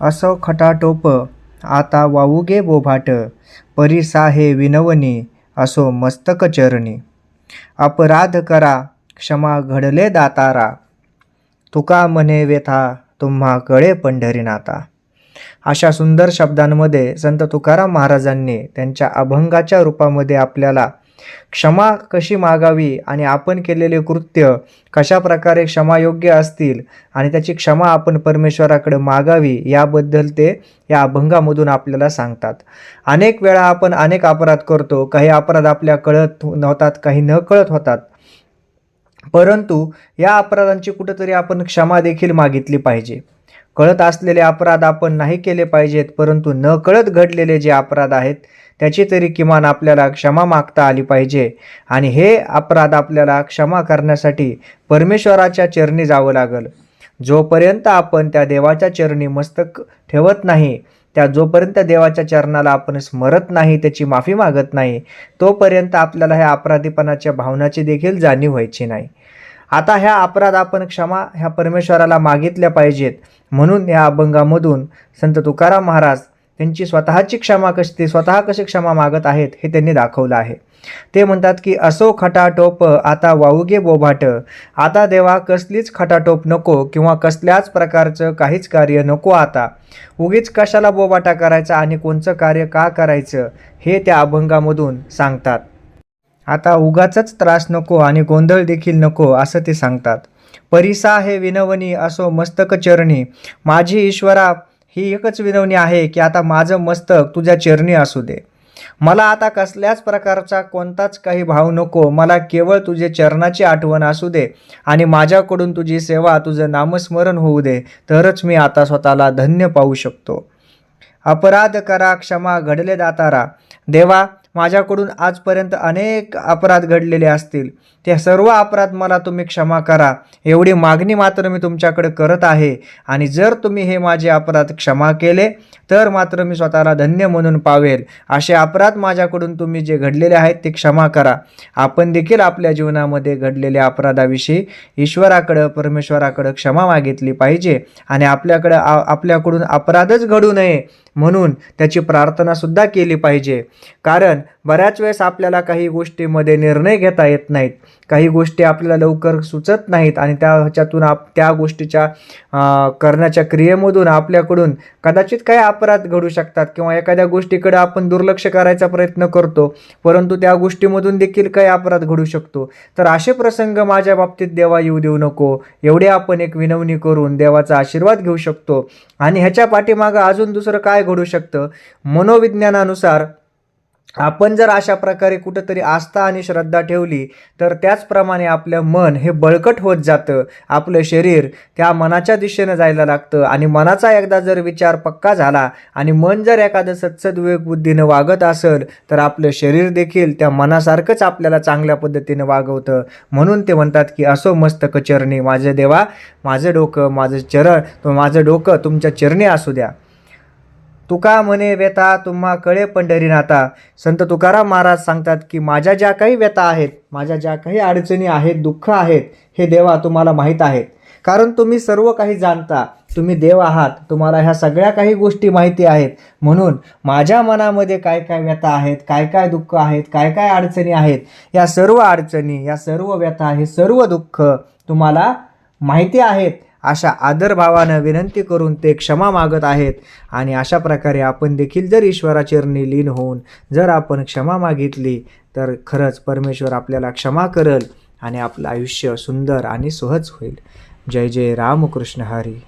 असो खटाटोप आता वाऊगे बोभाट परिसा हे विनवणी असो मस्तक चरणी. अपराध करा क्षमा घडले दातारा. तुका म्हणे व्यथा तुम्हा कळे पंढरीनाथा अशा सुंदर शब्दांमध्ये संत तुकाराम महाराजांनी त्यांच्या अभंगाच्या रूपामध्ये आपल्याला क्षमा कशी मागावी आणि आपण केलेले कृत्य कशा प्रकारे क्षमायोग्य असतील आणि त्याची क्षमा आपण परमेश्वराकडे मागावी याबद्दल ते या अभंगामधून आपल्याला सांगतात. अनेक वेळा आपण अनेक अपराध करतो काही अपराध आपल्या कळत नव्हतात काही न कळत होतात. परंतु या अपराधांची कुठंतरी आपण क्षमा देखील मागितली पाहिजे. कळत असलेले अपराध आपण नाही केले पाहिजेत परंतु न कळत घडलेले जे अपराध आहेत त्याची तरी किमान आपल्याला क्षमा मागता आली पाहिजे. आणि हे अपराध आपल्याला क्षमा करण्यासाठी परमेश्वराच्या चरणी जावं लागल. जोपर्यंत आपण त्या देवाच्या चरणी मस्तक ठेवत नाही त्या जोपर्यंत देवाच्या चरणाला आपण स्मरत नाही त्याची माफी मागत नाही तोपर्यंत आपल्याला ह्या अपराधीपणाच्या भावनाची देखील जाणीव व्हायची नाही. आता ह्या अपराध आपण क्षमा ह्या परमेश्वराला मागितल्या पाहिजेत. म्हणून या अभंगामधून संत तुकाराम महाराज त्यांची स्वतःची क्षमा कशी ते स्वतः कशी क्षमा मागत आहेत हे त्यांनी दाखवलं आहे. ते म्हणतात की असो खटाटोप आता वाऊगे बोभाट. आता देवा कसलीच खटाटोप नको किंवा कसल्याच प्रकारचं काहीच कार्य नको आता. उगीच कशाला बोबाटा करायचा आणि कोणचं कार्य का करायचं हे त्या अभंगामधून सांगतात. आता उगाचच त्रास नको आणि गोंधळ देखील नको असं ते सांगतात. परिसा हे विनवनी असो मस्तक चरणी माझी ईश्वरा ही एकच विनवणी आहे की आता माझं मस्तक तुझ्या चरणी असू दे. मला आता कसल्याच प्रकारचा कोणताच काही भाव नको. मला केवळ तुझे चरणाची आठवण असू दे आणि माझ्याकडून तुझी सेवा तुझं नामस्मरण होऊ दे तरच मी आता स्वतःला धन्य पाहू शकतो. अपराध करा क्षमा घडले दातारा. देवा माझ्याकडून आजपर्यंत अनेक अपराध घडलेले असतील. ते सर्व अपराध मला तुम्ही क्षमा करा. एवढी मागणी मात्र मी तुमच्याकडे करत आहे. आणि जर तुम्ही हे माझे अपराध क्षमा केले तर मात्र मी स्वतःला धन्य म्हणून पावेल. असे अपराध माझ्याकडून तुम्ही जे घडलेले आहेत ते क्षमा करा. आपण देखील आपल्या जीवनामध्ये घडलेल्या अपराधाविषयी ईश्वराकडं परमेश्वराकडं क्षमा मागितली पाहिजे. आणि आपल्याकडं आ- आपल्याकडून अपराधच घडू नये. म्हणून त्याची प्रार्थनासुद्धा केली पाहिजे. कारण बऱ्याच वेळेस आपल्याला काही गोष्टीमध्ये निर्णय घेता येत नाहीत. काही गोष्टी आपल्याला लवकर सुचत नाहीत आणि त्या ह्याच्यातून आप त्या गोष्टीच्या करण्याच्या क्रियेमधून आपल्याकडून कदाचित काही अपराध घडू शकतात किंवा एखाद्या गोष्टीकडे आपण दुर्लक्ष करायचा प्रयत्न करतो परंतु त्या गोष्टीमधून देखील काही अपराध घडू शकतो. तर असे प्रसंग माझ्या बाबतीत देवा येऊ देऊ नको. एवढे आपण एक विनवणी करून देवाचा आशीर्वाद घेऊ शकतो. आणि ह्याच्या पाठीमागं अजून दुसरं काय घडू शकतं. मनोविज्ञानानुसार आपण जर अशा प्रकारे कुठंतरी आस्था आणि श्रद्धा ठेवली तर त्याचप्रमाणे आपलं मन हे बळकट होत जातं. आपलं शरीर त्या मनाच्या दिशेनं जायला लागतं आणि मनाचा एकदा जर विचार पक्का झाला आणि मन जर एखादं सत्सद्विवेक बुद्धीनं वागत असेल तर आपलं शरीर देखील त्या मनासारखंच आपल्याला चांगल्या पद्धतीनं वागवतं. म्हणून ते म्हणतात की असो मस्तक चरणी माझे देवा माझं डोकं माझं चरण माझं डोकं तुमच्या चरणी असू द्या. तुका म्हणे व्यथा तुम्हा कळे पंढरीनाथा संत तुकाराम महाराज सांगतात की माझ्या ज्या काही व्यथा आहेत माझ्या ज्या काही अडचणी आहेत दुःख आहेत हे देवा तुम्हाला माहीत आहेत. कारण तुम्ही सर्व काही जाणता तुम्ही देव आहात तुम्हाला ह्या सगळ्या काही गोष्टी माहिती आहेत. म्हणून माझ्या मनामध्ये काय काय व्यथा आहेत काय काय दुःख आहेत काय काय अडचणी आहेत या सर्व अडचणी या सर्व व्यथा हे सर्व दुःख तुम्हाला माहिती आहेत. अशा आदरभावानं विनंती करून ते क्षमा मागत आहेत. आणि अशा प्रकारे आपण देखील जर ईश्वराचरणी लीन होऊन जर आपण क्षमा मागितली तर खरंच परमेश्वर आपल्याला क्षमा करल आणि आपलं आयुष्य सुंदर आणि सहज होईल. जय जय रामकृष्ण हरी.